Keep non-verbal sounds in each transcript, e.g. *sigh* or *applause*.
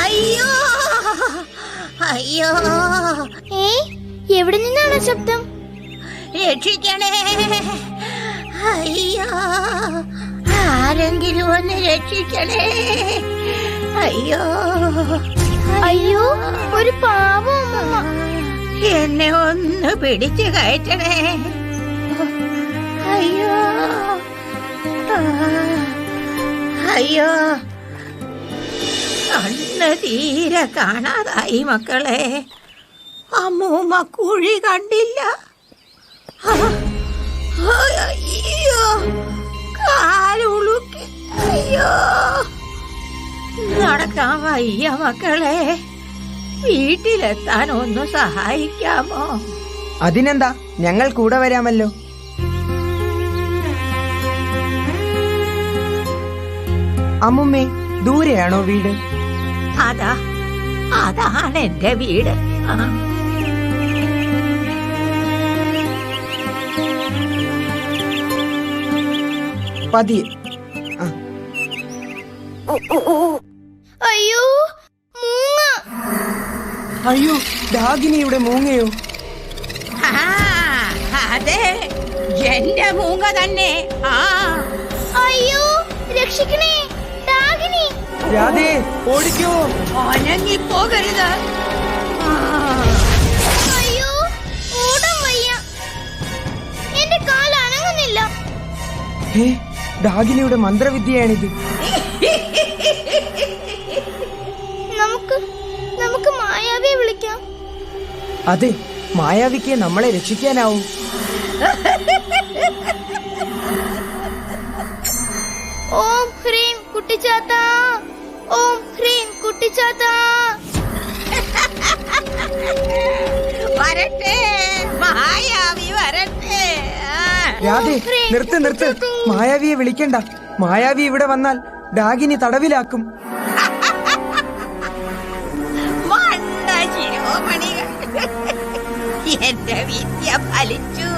അയ്യോ! അയ്യോ! ഏ എവിടെ നിന്നാണ് ശബ്ദം? രക്ഷിക്കണേ! അയ്യോ! ആരെങ്കിലും ഒന്ന് രക്ഷിക്കണേ! അയ്യോ. അയ്യോ ഒരു പാവം എന്നെ ഒന്ന് പിടിച്ചു കയറ്റണേ. അയ്യോ. അയ്യോ. കണ്ണ് തീരെ കാണാതായി മക്കളെ. അമ്മൂമ്മ കുഴി കണ്ടില്ല. അയ്യോ. കാലുളുക്കി. അയ്യോ. നടക്കാൻ വയ്യ മക്കളെ. വീട്ടിലെത്താൻ ഒന്ന് സഹായിക്കാമോ? അതിനെന്താ? ഞങ്ങൾ കൂടെ വരാമല്ലോ. അമ്മുമ്മേ ദൂരെയാണോ വീട്? അതാ അതാണ് എന്റെ വീട്. ആ. പതിയെ. അയ്യോ മൂങ്ങ. അയ്യോ ഡാഗിനിയുടെ മൂങ്ങയോ? അതെ എന്റെ മൂങ്ങ തന്നെ. ആ. അയ്യോ രക്ഷിക്കണേ ഡാഗിനി രാധേ ഓടിക്കോ. അനങ്ങി പോകരുത് അയ്യോ ഓടാൻ വയ്യ. എന്റെ കാൽ അനങ്ങുന്നില്ല. ഡാഗിനിയുടെ മന്ത്രവിദ്യയാണിത്. അതെ മായാവിക്ക് നമ്മളെ രക്ഷിക്കാനാവും. ഓം ഹ്രീം കുട്ടിച്ചാത്ത. ഓം ഹ്രീം കുട്ടിച്ചാത്ത. വരട്ടെ മായാവി വരട്ടെ. രാധേ നിർത്ത് നിർത്ത്. മായാവിയെ വിളിക്കണ്ട. മായാവി ഇവിടെ വന്നാൽ ഡാഗിനി തടവിലാക്കും. എന്റെ വിദ്യ *laughs* ഫലിച്ചു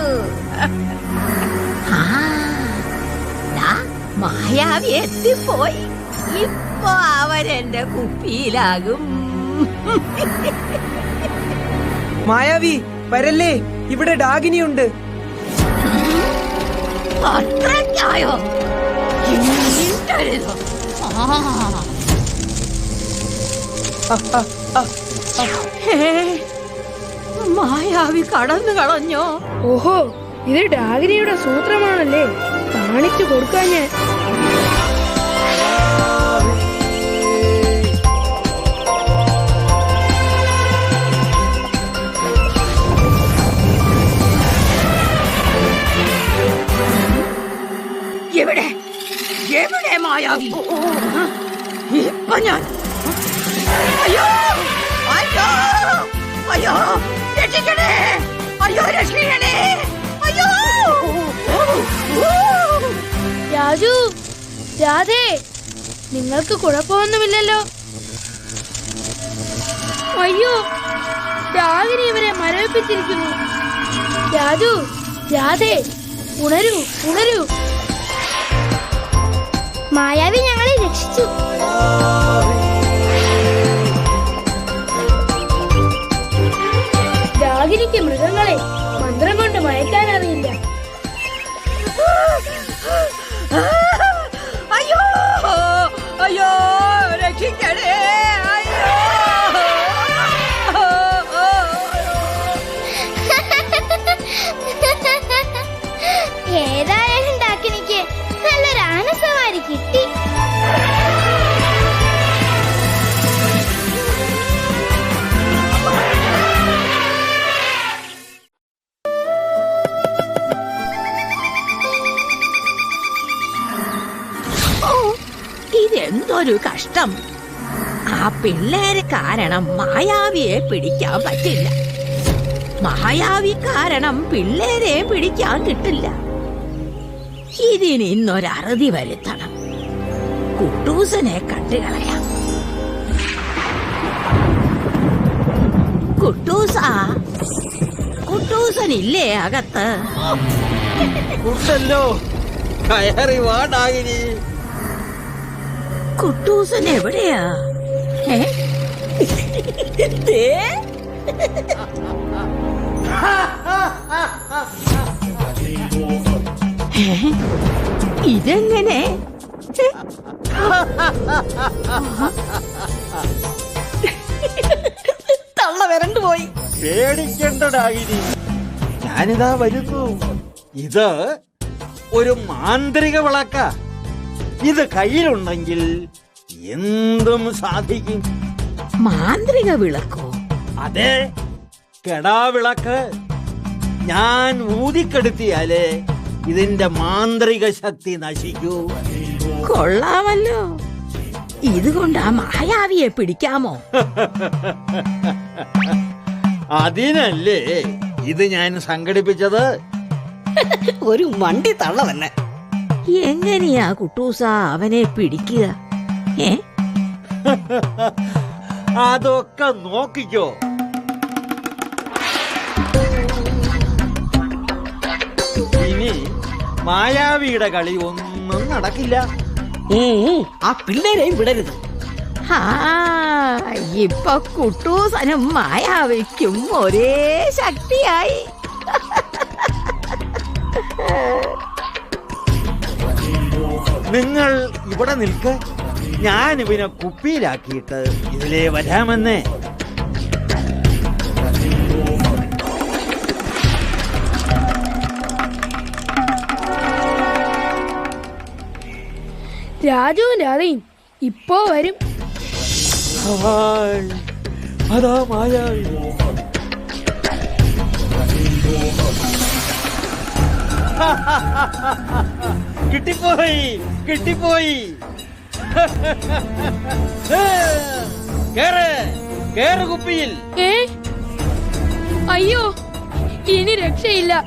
മായാവി എത്തിപ്പോയി ഇപ്പൊ അവരെന്റെ കുപ്പിയിലാകും. *laughs* മായാവി വരല്ലേ? ഇവിടെ ഡാഗിനിയുണ്ട്. *laughs* അത്രയ്ക്കായോ? ആ ആ, ആ, ആ. മായാവി കടന്നു കളഞ്ഞോ? ഓഹോ ഇത് ഡാഗിനിയുടെ സൂത്രമാണല്ലേ? കാണിച്ചു കൊടുക്കാൻ ഞാൻ. എവിടെ? എവിടെ മായാവി? ഇപ്പൊ ഞാൻ അയ്യോ! അയ്യോ! അയ്യോ! രക്ഷിക്കണേ. അയ്യോ രക്ഷിക്കണേ അയ്യോ. രാജു രാധേ നിങ്ങൾക്ക് കുഴപ്പമൊന്നുമില്ലല്ലോ. അയ്യോ രാവിലെ ഇവരെ മരവിപ്പിച്ചിരിക്കുന്നു. രാജു രാധേ ഉണരൂ ഉണരൂ. മായാവി ഞങ്ങളെ രക്ഷിച്ചു. ഒരു കഷ്ടം. ആ പിള്ളേര് കാരണം മായാവിയെ പിടിക്കാൻ പറ്റില്ല. മായാവി കാരണം പിള്ളേരെ പിടിക്കാൻ കിട്ടില്ല. ഇതിന് വരുത്തണം. കുട്ടൂസനെ കണ്ടുകളയാം. കുട്ടൂസ കുട്ടൂസനില്ലേ അകത്ത്? കുട്ടല്ലോ കയറി വാടാകിരി കുട്ടൂസൻ എവിടെയാ? ഇതെങ്ങനെ? തള്ള വരണ്ടു പോയി. പേടിക്കണ്ട ഡാകിനി ഞാനിതാ വരുന്നു. ഇത് ഒരു മാന്ത്രിക വിളക്ക. ഇത് കയ്യിലുണ്ടെങ്കിൽ എന്തും സാധിക്കും. മാന്ത്രിക വിളക്കോ? അതെ കെടാവിളക്ക് ഞാൻ ഊതിക്കെടുത്തിയാലേ ഇതിന്റെ മാന്ത്രിക ശക്തി നശിക്കൂ. കൊള്ളാമല്ലോ. ഇതുകൊണ്ട് ആ മായാവിയെ പിടിക്കാമോ? അതിനല്ലേ ഇത് ഞാൻ സംഘടിപ്പിച്ചത്? ഒരു വണ്ടി തള്ള തന്നെ എങ്ങനെയാ കുട്ടൂസ അവനെ പിടിക്കുക? ഏ? *laughs* അതൊക്കെ നോക്കിക്കോ. ഇനി മായാവിയുടെ കളി ഒന്നും നടക്കില്ല. ഏ? ആ പിള്ളേരെയും വിടരുത്. ആ ഇപ്പൊ കുട്ടൂസനും മായാവിക്കും ഒരേ ശക്തിയായി. *laughs* നിങ്ങൾ ഇവിടെ നിൽക്ക്. ഞാൻ ഇവനെ കുപ്പിയിലാക്കിയിട്ട് ഇതിലേ വരാമെന്നേ. രാജുവും രാധയും ഇപ്പോ വരും. ഹായ്, ha മായാവി കിട്ടിപ്പോയി കിട്ടിപ്പോയി. കേറ് കേറ് കുപ്പിയിൽ. ഏ? അയ്യോ ഇനി രക്ഷയില്ല.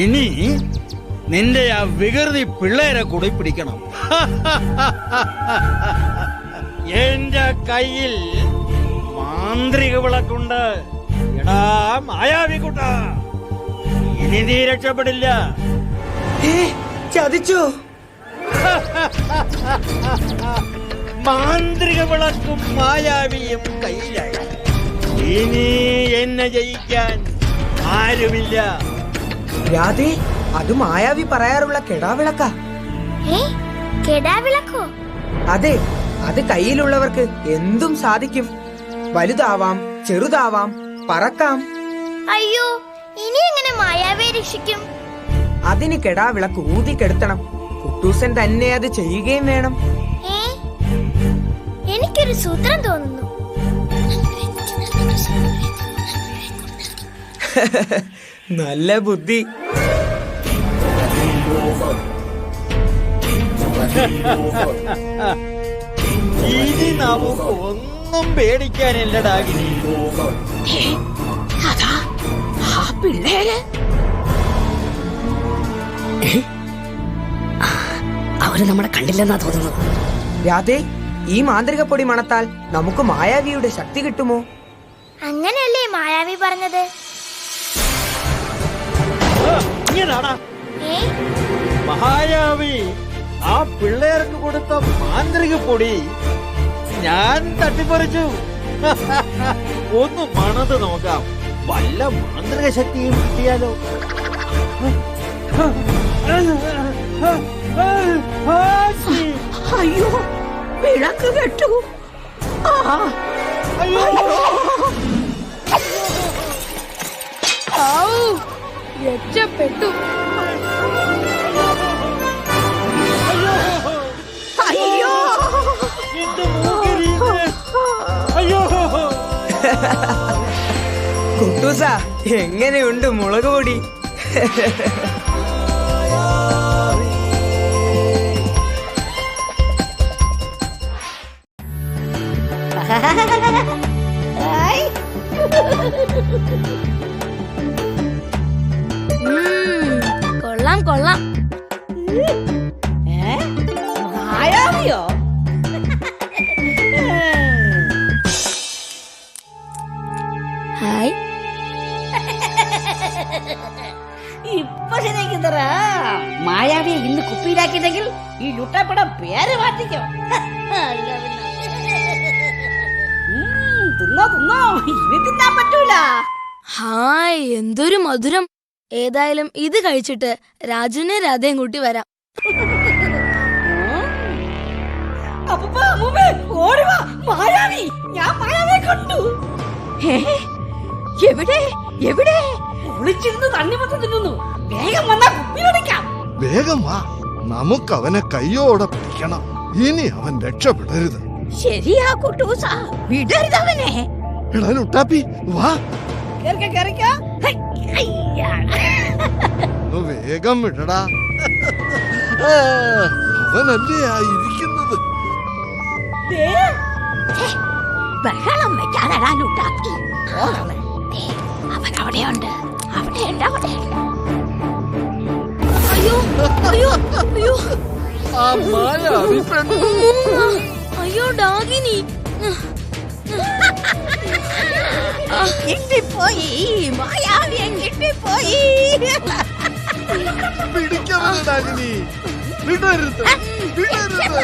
ഇനി നിന്റെ ആ വികൃതി പിള്ളേരെ കൂടി പിടിക്കണം. *laughs* എന്റെ കയ്യിൽ മാന്ത്രിക വിളക്കുണ്ട്. എടാ മായാവിക്കുട്ട ഇനി നീ രക്ഷപ്പെടില്ല. ചതിച്ചു ചതിച്ചോ. മാന്ത്രിക വിളക്കും മായാവിയും കയ്യിലായി. ഇനി എന്നെ ജയിക്കാൻ ആരുമില്ല. രാധേ അത് മായാവി പറയാറുള്ള കെടാവിളക്ക. ഏ കെടാവിളക്കോ? അതെ അത് കയ്യിലുള്ളവർക്ക് എന്തും സാധിക്കും. വലുതാവാം ചെറുതാവാം പറക്കാം. അയ്യോ ഇനി എങ്ങനെ മായാവേ രക്ഷിക്കും? അതിന് കെടാവിളക്ക് ഊതിക്കെടുത്തണം കുട്ടൂസൻ തന്നെ അത് ചെയ്യുകയും വേണം. എനിക്കൊരു സൂത്രം തോന്നുന്നു. *laughs* നല്ല ബുദ്ധി. ഇനി നമുക്ക് ഒന്നും പേടിക്കാനില്ല പേടിക്കാനില്ലടാ അതാ ആ പിള്ളേര്? അവർ നമ്മളെ കണ്ടില്ലെന്നാ തോന്നുന്നത്. രാധേ ഈ മാന്ത്രിക പൊടി മണത്താൽ നമുക്ക് മായാവിയുടെ ശക്തി കിട്ടുമോ? അങ്ങനെയല്ലേ മായാവി പറഞ്ഞത്? മഹായാവി ആ പിള്ളേർക്ക് കൊടുത്ത മാന്ത്രിക പൊടി ഞാൻ തട്ടിപ്പറിച്ചു. *laughs* ഒന്ന് മണത് നോക്കാം. വല്ല മാന്ത്രിക ശക്തിയും കിട്ടിയാലോ? അയ്യോ വിളക്ക് കെട്ടു. ആ. അയ്യോ. ആവൂ രക്ഷപ്പെട്ടു. അയ്യോ. എന്റെ. അയ്യോ. കുട്ടൂസ എങ്ങനെയുണ്ട് മുളക് പൊടി? ഉം, മായാവിയെ ഇന്ന് കുപ്പിയിലാക്കിയില്ലെങ്കിൽ ഈ ലുട്ടാപ്പടം പേര് മാറ്റിക്കോ. തിന്നോ തിന്നോ. ഇനി തിന്നാൻ പറ്റൂല. ഹായ് എന്തൊരു മധുരം. ഏതായാലും ഇത് കഴിച്ചിട്ട് രാജുവിനെ രാധയും കൂട്ടി വരാം. മായാവി ഞാൻ മായാവിയെ കണ്ടു? എവിടെ എവിടെ? ഒളിച്ചിരുന്ന് തണ്ണിമത്തം തിന്നുന്നു. വേഗം വന്നാ കുപ്പിയിലടിക്കാം വേഗം വാ. നമുക്ക് അവനെ കയ്യോടെ പിടിക്കണം. ഇനി അവൻ രക്ഷപ്പെടരുത്. ശരിയാ കുട്ടൂസ. വിടരുതവനെ എടാ ലുട്ടാപ്പി വാ. കേറിക്ക കേറിക്ക. വേഗം വിടടാ. അവനല്ലേ ആ ഇരിക്കുന്നത്? ബഹളം വെക്കാതെടാ ലുട്ടാപ്പി. അവൻ അവിടെയുണ്ട് അവിടെയുണ്ട് ഉണ്ടാവട്ടെ അയ്യോ അയ്യോ അയ്യോ. ആ മായാവി പെണ്ണ്. അയ്യോ ഡാഗിനി. കിട്ടിപ്പോയി മായാവിയെ കിട്ടിപ്പോയി പിടിക്കവനാകിനി വിടരുത് വിടരുത്.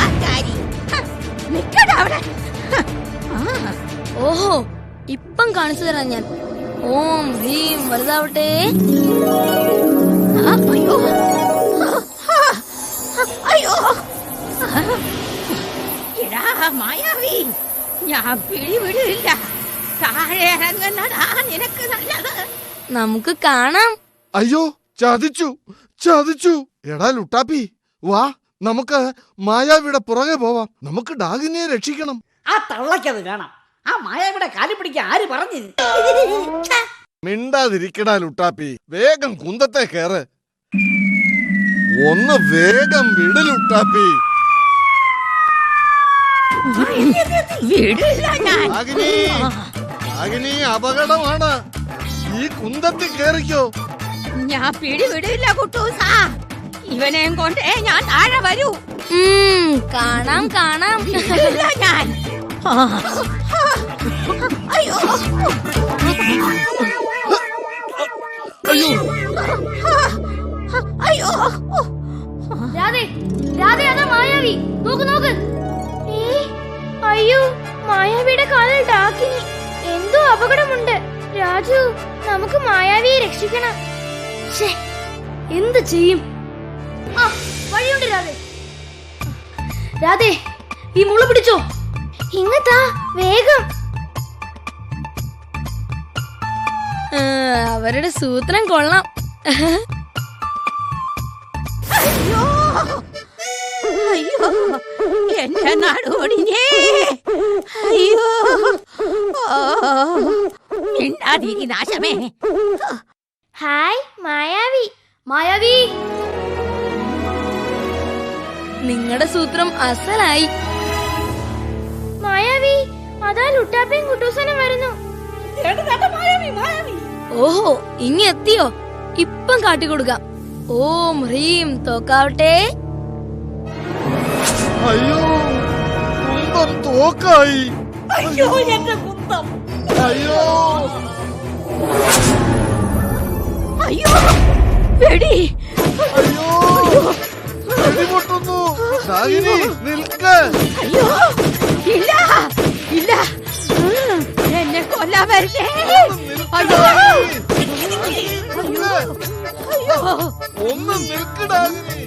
ആൾക്കാരി നിക്കടാ അവിടെ. ആ ഓഹോ ഇപ്പം കാണിച്ചു തരാം ഞാൻ. ഓം ഭീം വലുതാവട്ടെ. ആ, അയ്യോ. ആ, അയ്യോ. എടാ മായാവി ഞാൻ പിടിവിടില്ല. താഴെ ഇറങ്ങുന്നതാ നിനക്ക് നല്ലത്. നമുക്ക് കാണാം. അയ്യോ ചതിച്ചു ചതിച്ചു. എടാ ലുട്ടാപ്പി വാ നമുക്ക് മായാവിയുടെ പുറകെ പോവാം. നമുക്ക് ഡാഗിനെ രക്ഷിക്കണം. ആ തള്ളക്കത് വേണം. ആ മായാവിയുടെ കാലി പിടിക്കാൻ ആര് പറഞ്ഞു? മിണ്ടാതിരിക്കടാ ലുട്ടാപ്പി. വേഗം കുന്തത്തെ കേറ്. ഒന്ന് വേഗം വിട് ലുട്ടാപ്പി. വിടില്ല ഞാൻ. ഡാഗിനി അപകടമാണ്. ഈ കുന്തത്തിൽ കേറിക്കോ. ഞാൻ പിടി വിടില്ല കുട്ടൂസാ. ഇവനെയും കൊണ്ടേ ഞാൻ താഴെ വരൂ. കാണാം കാണാം. ഞാൻ. ആ, ആ, അയ്യോ അയ്യോ രാധേ രാധേ അതാ മായാവി. നോക്ക് നോക്ക്. അയ്യോ മായാവിയുടെ കാലിൽ ഡാക്കിനി എന്തോ അപകടമുണ്ട്. രാജു നമുക്ക് മായാവിയെ രക്ഷിക്കണം. എന്ത് ചെയ്യും? ആ വഴിയുണ്ട് രാധേ. രാധേ ഈ മുള പിടിച്ചോ. ഇങ്ങത്താ വേഗം. അവരുടെ സൂത്രം കൊള്ളാം. അയ്യോ! അയ്യോ! എന്റെ നടുവൊടിഞ്ഞേ! അയ്യോ! മിണ്ടാതിരി നാശമേ. ഹായ് മായാവി. മായാവി. നിങ്ങളുടെ സൂത്രം അസലായി. മായാവി അതാ ലുട്ടാപ്പയും കുട്ടൂസനും വരുന്നു. മായാവി മായാവി. ഓഹോ ഇങ്ങ എത്തിയോ ഇപ്പം കാട്ടിക്കൊടുക്കാം. ഓ ഹ്രീം തോക്കാവട്ടെ. അയ്യോ കുന്തം തോക്കായി. അയ്യോ എന്റെ കുന്തം. അയ്യോ. അയ്യോ വെടി. അയ്യോ നിൽക്ക്. അയ്യോ ഇല്ല ഇല്ല. എന്നെ കൊല്ലാൻ. അയ്യോ ഒന്ന് നിൽക്ക് ഡാഗിനി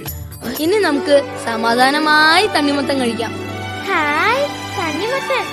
ഇനി നമുക്ക് സമാധാനമായി തണ്ണിമത്തം കഴിക്കാം. ഹായ് തണ്ണിമത്തൻ.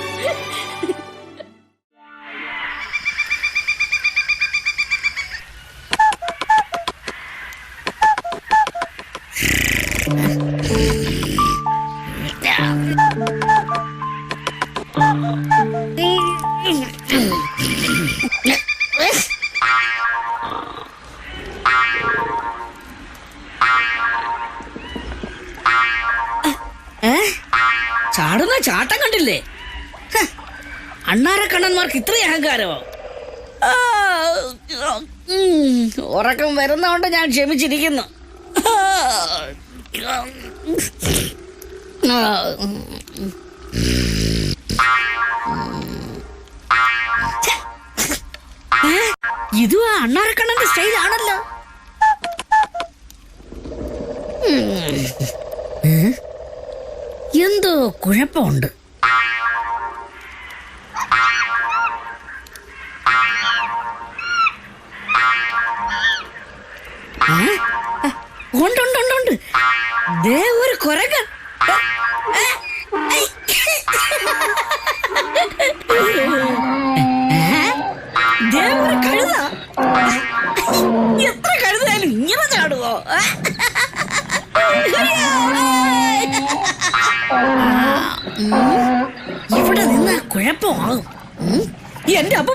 ഇത്രയും അഹങ്കാരമോ? ഉറക്കം വരുന്നോണ്ട് ഞാൻ ക്ഷമിച്ചിരിക്കുന്നു. ഇതും ആ അണ്ണാറക്കണ്ണന്റെ സ്റ്റൈലാണല്ലോ? എന്തോ കുഴപ്പമുണ്ട്. ഏ? ഉണ്ട് ഉണ്ട് ഉണ്ട് ഉണ്ട്. ദേ ഒരു കുരങ്ങൻ. കഴുത. എത്ര കഴുതായാലും ഇങ്ങനെ ചാടുവോ. ഇവിടെ നിന്നാ കുഴപ്പമാകും. എന്റെ അപ്പ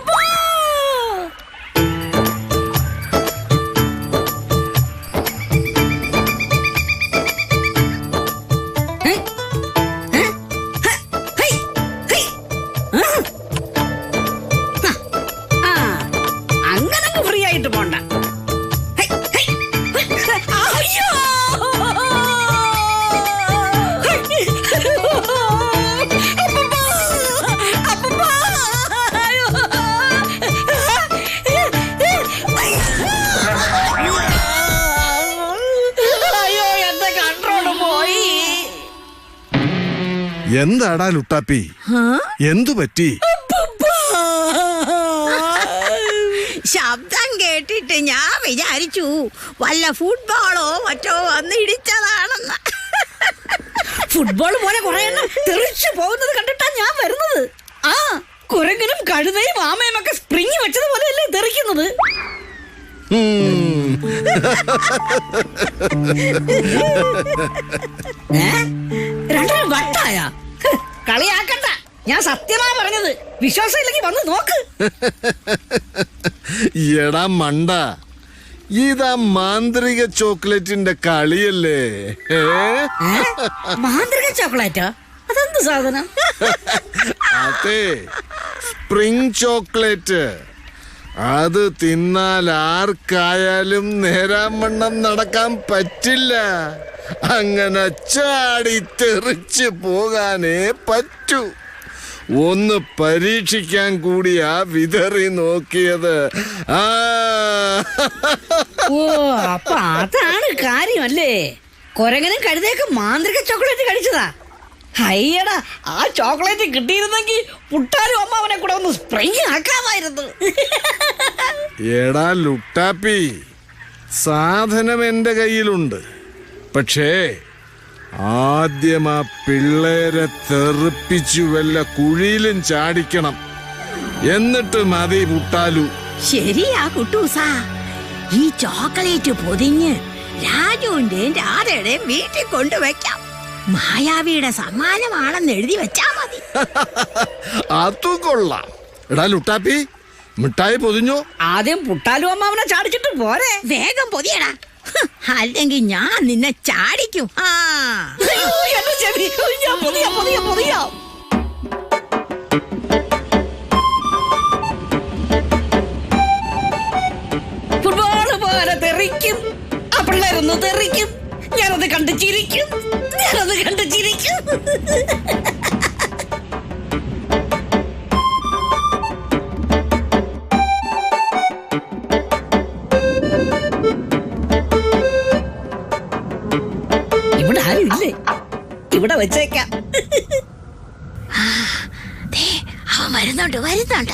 എന്താടാ ലുട്ടാപ്പി? എന്തു പറ്റി? ശബ്ദം കേട്ടിട്ട് ഞാൻ വിചാരിച്ചു വല്ല ഫുട്ബോളോ മറ്റോ വന്ന് ഇടിച്ചതാണെന്ന്. ഫുട്ബോൾ പോലെ കുറെ എണ്ണം തെറിച്ചു പോകുന്നത് കണ്ടിട്ടാ ഞാൻ വരുന്നത്. ആ കുരങ്ങനും കഴുതയും ആമയും ഒക്കെ സ്പ്രിങ് വെച്ചതുപോലെയല്ലേ തെറിക്കുന്നത്? ഉം. ഏ? രണ്ടിനും വട്ടായ? *laughs* കളിയാക്കണ്ട. ഞാൻ സത്യമാ പറഞ്ഞത്. വിശ്വാസം ഇല്ലെങ്കിൽ വന്ന് നോക്ക്. *laughs* എടാ മണ്ട ഇതാ മാന്ത്രിക ചോക്ലേറ്റിന്റെ കളിയല്ലേ? മാന്ത്രിക ചോക്ലേറ്റോ? അതെന്ത് സാധനം? *laughs* അതെ സ്പ്രിംഗ് ചോക്ലേറ്റ്. അത് തിന്നാൽ ആർക്കായാലും നേരാമണ്ണം നടക്കാൻ പറ്റില്ല. അങ്ങനെ ചാടി തെറിച്ച് പോകാനേ പറ്റൂ. ഒന്ന് പരീക്ഷിക്കാൻ കൂടിയാ വിതറി നോക്കിയത്. ആ. ഓ അപ്പൊ അതാണ് കാര്യമല്ലേ? കൊരങ്ങനും കഴുതയൊക്കെ മാന്ത്രിക ചോക്ലേറ്റ് കഴിച്ചതാ. അയ്യടാ ആ ചോക്ലേറ്റ് കിട്ടിയിരുന്നെങ്കിൽ പുട്ടാരും അമ്മാവനെ കൂടെ ഒന്ന് സ്പ്രിങ് ആക്കാമായിരുന്നു. എടാ ലുട്ടാപ്പി സാധനം എന്റെ കയ്യിലുണ്ട്. പക്ഷേ ആദ്യം ആ പിള്ളേരെ തെറിപ്പിച്ചു വല്ല കുഴിയിലും ചാടിക്കണം. എന്നിട്ട് മതി മുട്ടാലു. ശരിയാ കുട്ടൂസ ഈ ചോക്ലേറ്റ് പൊതിഞ്ഞ് രാജുവിന്റെയും രാധയുടെയും വീട്ടിൽ കൊണ്ടുവയ്ക്കാം. മായാവിയുടെ സമ്മാനമാണെന്ന് എഴുതി വെച്ചാ മതി. *laughs* അതും കൊള്ളാം. എടാ ലുട്ടാപ്പി മിഠായി പൊതിഞ്ഞു? ആദ്യം പുട്ടാലു അമ്മാവനെ ചാടിച്ചിട്ട് പോരെ. വേഗം പൊതിയടാ. അല്ലെങ്കിൽ ഞാൻ നിന്നെ ചാടിക്കും. ആ. ഫുട്ബോൾ പോലെ തെറിക്കും ആ പിള്ളേരൊന്ന് തെറിക്കും. ഞാനത് കണ്ട് ചിരിക്കും. ഞാനത് കണ്ട് ചിരിക്കും. ഇവിടെ വെച്ചേക്കാം. ദേ, അവൻ വരുന്നുണ്ട് വരുന്നുണ്ട്.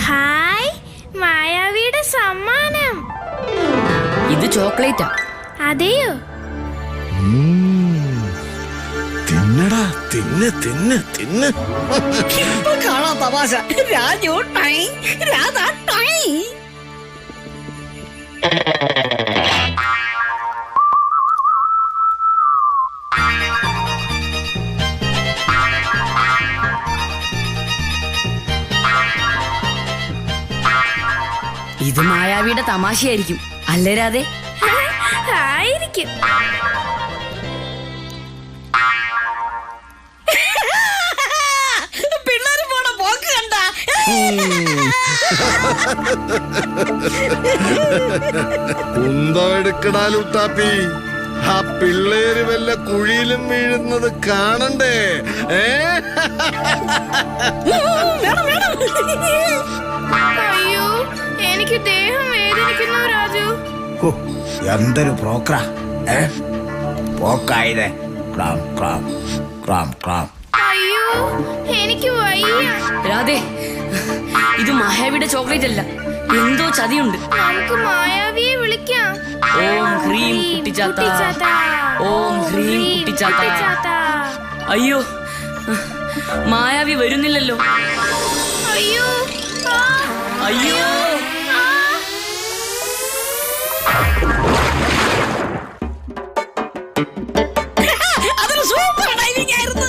ഹായ് മായാവിയുടെ സമ്മാനം. ഇത് ചോക്ലേറ്റാ. അതെയോ. തിന്നടാ തിന്ന് തിന്ന് തിന്ന്. കാണാം തമാശ. രാജു ഇത് മായാവിയുടെ തമാശയായിരിക്കും. അല്ലേ രാധേ? ആയിരിക്കും. പിള്ളേര് പോണ പോക്ക് കണ്ട. കുന്തം എടുക്കടാ ലുട്ടാപ്പി. ആ പിള്ളേര് വല്ല കുഴിയിലും വീഴുന്നത് കാണണ്ടേ? ഏ? വേണം ദേഹം അയ്യോ രാജു. എന്തൊരു പ്രോക്രാ ഏ? പോക്കായതേ ക്രാം ക്രാം ക്രാം ക്രാം. അയ്യോ എനിക്ക് വയ്യ. രാധേ ഇത് മായാവിയുടെ ചോക്ലേറ്റ് അല്ല. എന്തോ ചതിയുണ്ട്. നമുക്ക് മായാവിയെ വിളിക്കാം. ഓം ഹ്രീം കുട്ടിച്ചാത്ത. ഓം ഹ്രീം കുട്ടിച്ചാത്ത. അയ്യോ മായാവി വരുന്നില്ലല്ലോ. അയ്യോ അയ്യോ. അതൊരു സൂപ്പർ ഡൈവിംഗ് ആയിരുന്നു.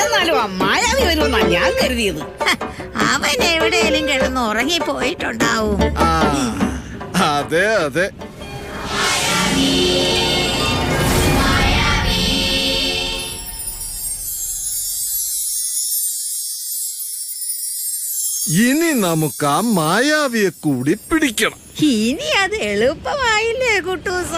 എന്നാലും ആ മായാവി വരുമെന്നാ ഞാൻ കരുതിയത്. അവൻ എവിടെയെങ്കിലും കിടന്ന് ഉറങ്ങി പോയിട്ടുണ്ടാവും ആ അതെ അതെ. ഇനി നമുക്ക് ആ മായാവിയെ കൂടി പിടിക്കണം. ഇനി അത് എളുപ്പമായില്ലേ കുട്ടൂസ?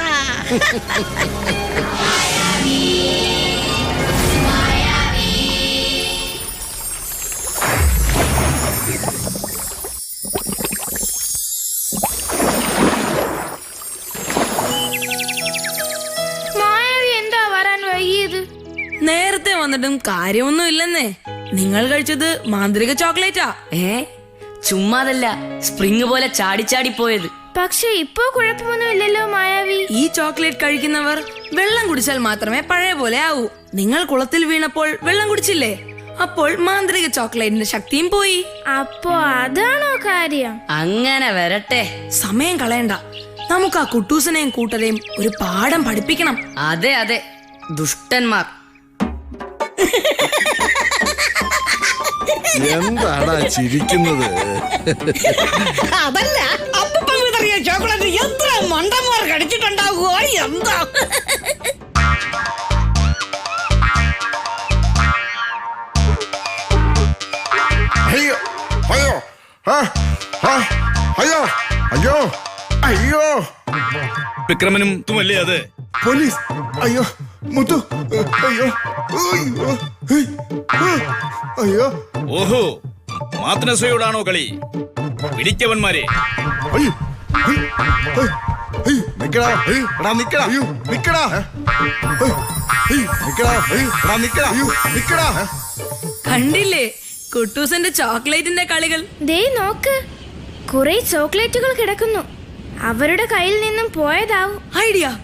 മായാവി എന്താ വരാൻ വൈകിയത്? നേരത്തെ വന്നിട്ടും കാര്യമൊന്നും ഇല്ലെന്നേ നിങ്ങൾ കഴിച്ചത് മാന്ത്രിക ചോക്ലേറ്റാ. ഏ? ചുമ്മാതല്ല സ്പ്രിങ് പോലെ ചാടി ചാടി പോയത്. പക്ഷെ ഇപ്പോ കുഴപ്പമൊന്നുമില്ലല്ലോ മായാവി. ഈ ചോക്ലേറ്റ് കഴിക്കുന്നവർ വെള്ളം കുടിച്ചാൽ മാത്രമേ പഴയ പോലെ ആവൂ. നിങ്ങൾ കുളത്തിൽ വീണപ്പോൾ വെള്ളം കുടിച്ചില്ലേ? അപ്പോൾ മാന്ത്രിക ചോക്ലേറ്റിന്റെ ശക്തിയും പോയി. അപ്പോ അതാണോ കാര്യം? അങ്ങനെ വരട്ടെ. സമയം കളയണ്ട. നമുക്ക് ആ കുട്ടൂസനെയും കൂട്ടരെയും ഒരു പാഠം പഠിപ്പിക്കണം. അതെ അതെ. ദുഷ്ടന്മാർ. എന്താടാ ചിരിക്കുന്നത്? അതല്ല അപ്പം വിതറിയ ചോക്ലേറ്റ് എത്ര മണ്ടന്മാർ കടിച്ചിട്ടുണ്ടാകുമോ എന്താ? അയ്യോ അയ്യോ അയ്യോ അയ്യോ അയ്യോ. വിക്രമനും തുമല്ലേ അത്? പോലീസ് അയ്യോ. മുത്തു അയ്യോ അയ്യോ. ഓഹോ മാത്തനസയോടാണോ കളി? പിടിക്കവന്മാരെ അയ്യോ നിക്കടാ എടാ നിക്കടാ. അയ്യോ നിക്കടാ. ഹേയ്, ഹേയ്, നിക്കടാ ഹേയ്, എടാ നിക്കടാ. അയ്യോ നിക്കടാ. കണ്ടില്ലേ കുട്ടൂസന്റെ ചോക്ലേറ്റിന്റെ കളികൾ? ദേ നോക്ക്. കുറെ ചോക്ലേറ്റുകൾ കിടക്കുന്നു. അവരുടെ കയ്യിൽ നിന്നും പോയതാവും. ഐഡിയ.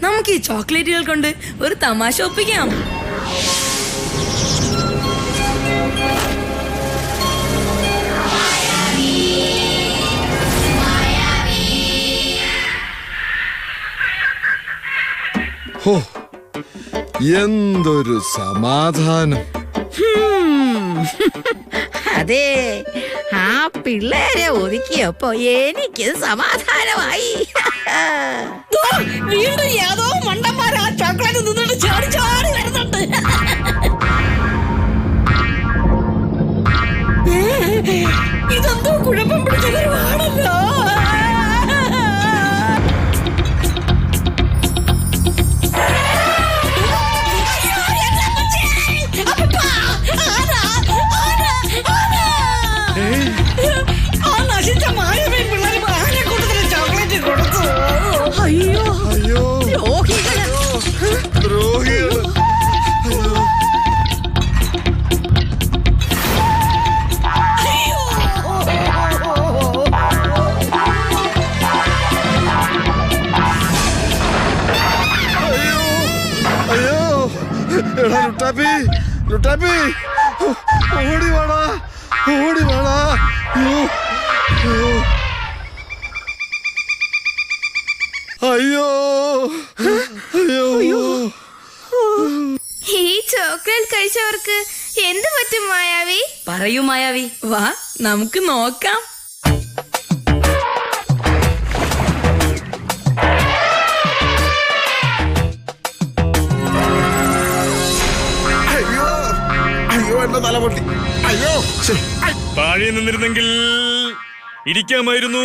നമുക്ക് ഈ ചോക്ലേറ്റുകൾ കൊണ്ട് ഒരു തമാശ ഒപ്പിക്കാം. ഹോ എന്തൊരു സമാധാനം. അതെ ആ പിള്ളേരെ ഒതുക്കിയപ്പോ എനിക്ക് സമാധാനമായി. *laughs* വീണ്ടും ഏതോ മണ്ടന്മാർ ആ ചോക്ലേറ്റ് നിന്നിട്ട് ചാടി ചാടി വരുന്നുണ്ട്. ഇതെന്തോ കുഴപ്പം പിടിച്ച ലുട്ടാപ്പി ലുട്ടാപ്പി. ഓടി വേണാ ഓടി വേണാ അയ്യോ. അയ്യോ. അയ്യോ. ഈ ചോക്ലേറ്റ് കഴിച്ചവർക്ക് എന്ത് പറ്റും മായാവി? പറയൂ മായാവി. വാ നമുക്ക് നോക്കാം. എന്റെ തല പൊട്ടി അയ്യോ. താഴെ നിന്നിരുന്നെങ്കിൽ ഇരിക്കാമായിരുന്നു